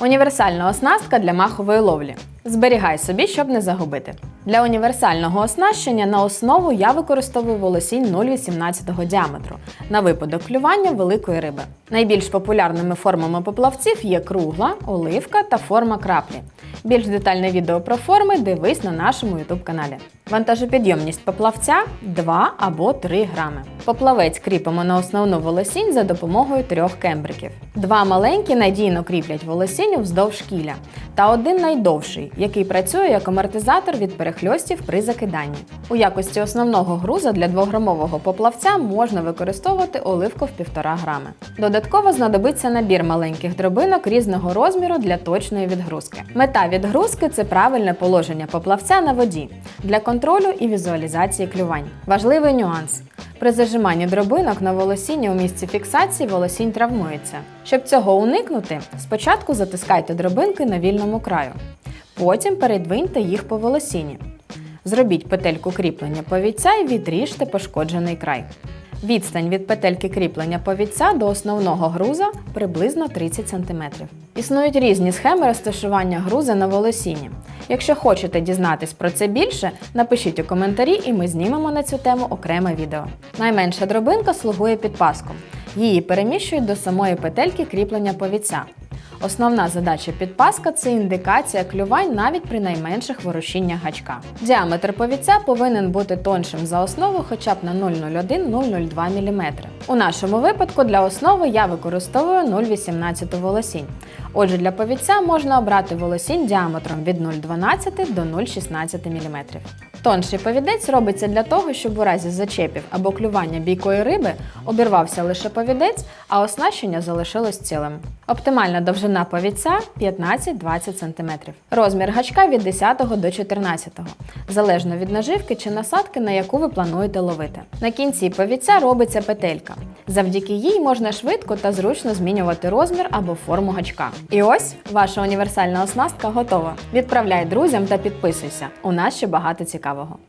Універсальна оснастка для махової ловлі. Зберігай собі, щоб не загубити. Для універсального оснащення на основу я використовую волосінь 0,18 діаметру на випадок клювання великої риби. Найбільш популярними формами поплавців є кругла, оливка та форма краплі. Більш детальне відео про форми дивись на нашому YouTube каналі. Вантажопідйомність поплавця 2 або 3 грами. Поплавець кріпимо на основну волосінь за допомогою трьох кембриків. Два маленькі надійно кріплять волосінь вздовж кіля, та один найдовший, який працює як амортизатор від перехльостів при закиданні. У якості основного груза для 2-грамового поплавця можна використовувати оливку в 1,5 грами. Додатково знадобиться набір маленьких дробинок різного розміру для точної відгрузки. Мета відгрузки це правильне положення поплавця на воді для контролю і візуалізації клювань. Важливий нюанс. При зажиманні дробинок на волосіння у місці фіксації волосінь травмується. Щоб цього уникнути, спочатку затискайте дробинки на вільному краю, потім передвиньте їх по волосінні. Зробіть петельку кріплення повідця і відріжте пошкоджений край. Відстань від петельки кріплення повідця до основного груза приблизно 30 см. Існують різні схеми розташування груза на волосінні. Якщо хочете дізнатись про це більше, напишіть у коментарі і ми знімемо на цю тему окреме відео. Найменша дробинка слугує підпаском. Її переміщують до самої петельки кріплення повідця. Основна задача підпаска це індикація клювань навіть при найменших ворушіннях гачка. Діаметр повіця повинен бути тоншим за основу хоча б на 0,01-0,02 мм. У нашому випадку для основи я використовую 0,18 волосінь. Отже, для повіця можна обрати волосінь діаметром від 0,12 до 0,16 мм. Тонший повідець робиться для того, щоб у разі зачепів або клювання бійкої риби обірвався лише повідець, а оснащення залишилось цілим. Оптимальна довжина повідця 15-20 см. Розмір гачка від 10 до 14, залежно від наживки чи насадки, на яку ви плануєте ловити. На кінці повідця робиться петелька. Завдяки їй можна швидко та зручно змінювати розмір або форму гачка. І ось ваша універсальна оснастка готова. Відправляй друзям та підписуйся. У нас ще багато Ciekawe.